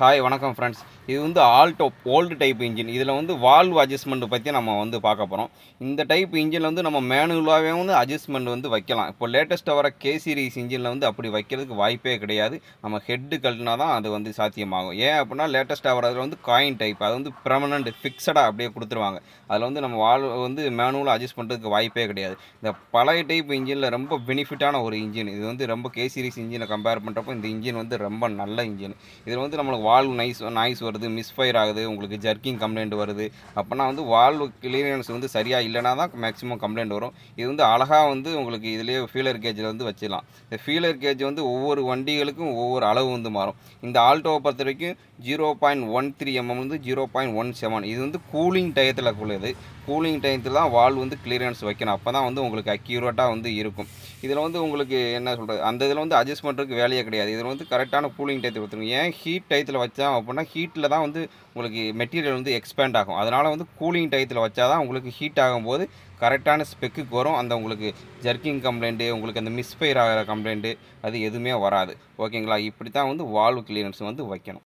Hi வணக்கம் friends இது வந்து ஆல்டோ ஓல்டு டைப் இன்ஜின் இதில் வந்து வால்வ் அட்ஜஸ்ட்மெண்ட் பற்றி நம்ம வந்து பார்க்க போகிறோம் இந்த டைப் இன்ஜினில் வந்து நம்ம மேனுவலாகவே வந்து அட்ஜஸ்ட்மெண்ட் வந்து வைக்கலாம். இப்போ லேட்டஸ்ட்டாக வர கே சீரிஸ் இன்ஜினில் வந்து அப்படி வைக்கிறதுக்கு வாய்ப்பே கிடையாது. நம்ம ஹெட்டு கழட்டினா தான் அது வந்து சாத்தியமாகும். ஏன் அப்படின்னா லேட்டஸ்ட்டாக வரதுல வந்து காயின் டைப் அது வந்து பெர்மனண்ட் ஃபிக்ஸடாக அப்படியே கொடுத்துருவாங்க. அதில் வந்து நம்ம வால்வ் வந்து மேனுவலாக அட்ஜஸ்ட் பண்ணுறதுக்கு வாய்ப்பே கிடையாது. இந்த பழைய டைப் இன்ஜினில் ரொம்ப பெனிஃபிட்டான ஒரு இன்ஜின் இது வந்து ரொம்ப கே சீரிஸ் இன்ஜினை கம்பேர் பண்ணுறப்போ இந்த இன்ஜின் வந்து ரொம்ப நல்ல இன்ஜின் இதில் வந்து நம்மளுக்கு வால்வ் நைஸ் நாய்ஸ் வருது மிஸ்ஃபயர் ஆகுது உங்களுக்கு ஜர்க்கிங் கம்ப்ளைண்ட் வருது. அப்போனா வந்து வால்வ் கிளியரன்ஸ் வந்து சரியாக இல்லைனா தான் மேக்ஸிமம் கம்ப்ளைண்ட் வரும். இது வந்து அழகாக வந்து உங்களுக்கு இதுலேயே ஃபீலர் கேஜில் வந்து வச்சிடலாம். இந்த ஃபீலர் கேஜ் வந்து ஒவ்வொரு வண்டிகளுக்கும் ஒவ்வொரு அளவு வந்து மாறும். இந்த ஆல்டோவை பொறுத்த வரைக்கும் zero point one three mm வந்து ஜீரோ பாயிண்ட் ஒன் செவன் இது வந்து கூலிங் டயத்தில் உள்ளது கூலிங் டயத்தில் தான் வால்வ் வந்து கிளியரன்ஸ் வைக்கணும். அப்போ தான் வந்து உங்களுக்கு அக்யூரேட்டாக வந்து இருக்கும். இதில் வந்து உங்களுக்கு என்ன சொல்கிறது அந்த இதில் வந்து அட்ஜஸ்ட் பண்ணுறதுக்கு வேலையே கிடையாது. இதில் வந்து கரெக்டான கூலிங் டயத்தை கொடுத்துருங்க. ஏன் ஹீட் டயத்தில் வச்சோம் அப்படின்னா ஹீட்டில் தான் வந்து உங்களுக்கு மெட்டீரியல் வந்து எக்ஸ்பேண்ட் ஆகும். அதனால் வந்து கூலிங் டயத்தில் வச்சா தான் உங்களுக்கு ஹீட் ஆகும்போது கரெக்டான ஸ்பெக்குக்கு வரும். அந்த உங்களுக்கு ஜர்க்கிங் கம்ப்ளைண்ட்டு உங்களுக்கு அந்த மிஸ்ஃபயர் ஆகிற கம்ப்ளைண்ட்டு அது எதுவுமே வராது. ஓகேங்களா இப்படி தான் வந்து வால்வ் கிளியரன்ஸ் வந்து வைக்கணும்.